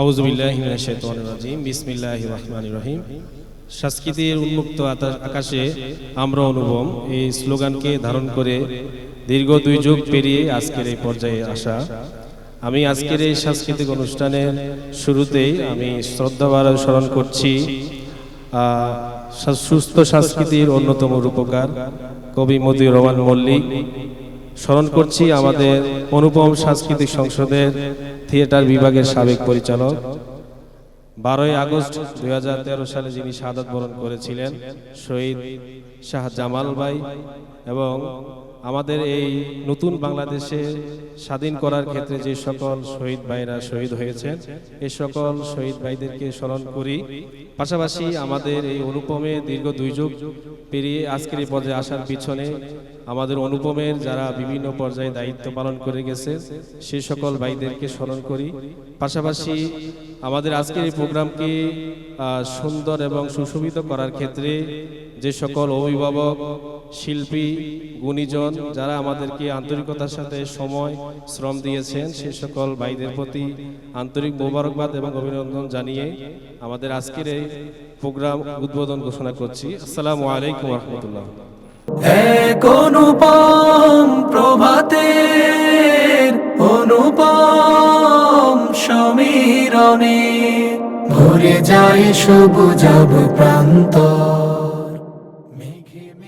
আউজবিল্লাহিম বিসমিল্লাহ রহমান রহিম। সংস্কৃতির উন্মুক্ত আকাশে আমরা অনুভব এই স্লোগানকে ধারণ করে দীর্ঘ দুই যুগ পেরিয়ে আজকের এই পর্যায়ে আসা। আমি আজকের এই সাংস্কৃতিক অনুষ্ঠানের শুরুতেই আমি শ্রদ্ধাবার স্মরণ করছি সুস্থ সংস্কৃতির অন্যতম রূপকার কবি মতিউর রহমান মল্লিক। স্মরণ করছি আমাদের অনুপম সাংস্কৃতিক সংসদের থিয়েটার বিভাগের সাবেক পরিচালক। বারোই আগস্ট দুই হাজার তেরো সালে যিনি সাদাত বরণ করেছিলেন, শহীদ শাহ জামাল ভাই এবং আমাদের এই নতুন বাংলাদেশে স্বাধীন করার ক্ষেত্রে যে সকল শহীদ ভাইরা শহীদ হয়েছেন এই সকল শহীদ ভাইদেরকে স্মরণ করি। পাশাপাশি আমাদের এই অনুপমে দীর্ঘ দুই যুগ পেরিয়ে আজকের এই পর্যায়ে আসার পিছনে আমাদের অনুপমের যারা বিভিন্ন পর্যায়ে দায়িত্ব পালন করে গেছে সেই সকল ভাইদেরকে স্মরণ করি। পাশাপাশি আমাদের আজকের এই প্রোগ্রামকে সুন্দর এবং সুশোভিত করার ক্ষেত্রে যে সকল অভিভাবক, শিল্পী, গুণীজন যারা আমাদেরকে আন্তরিকতার সাথে সময়, শ্রম দিয়েছেন, সে সকল ভাইদের প্রতি আন্তরিক মোবারকবাদ এবং অভিনন্দন জানিয়ে আমাদের আজকের এই প্রোগ্রাম উদ্বোধন ঘোষণা করছি। আসসালামু আলাইকুম রহমতুল্লাহ। অনুপম প্রভাতের অনুপম সমীরণে। ভরে যায় সবুজ প্রান্ত।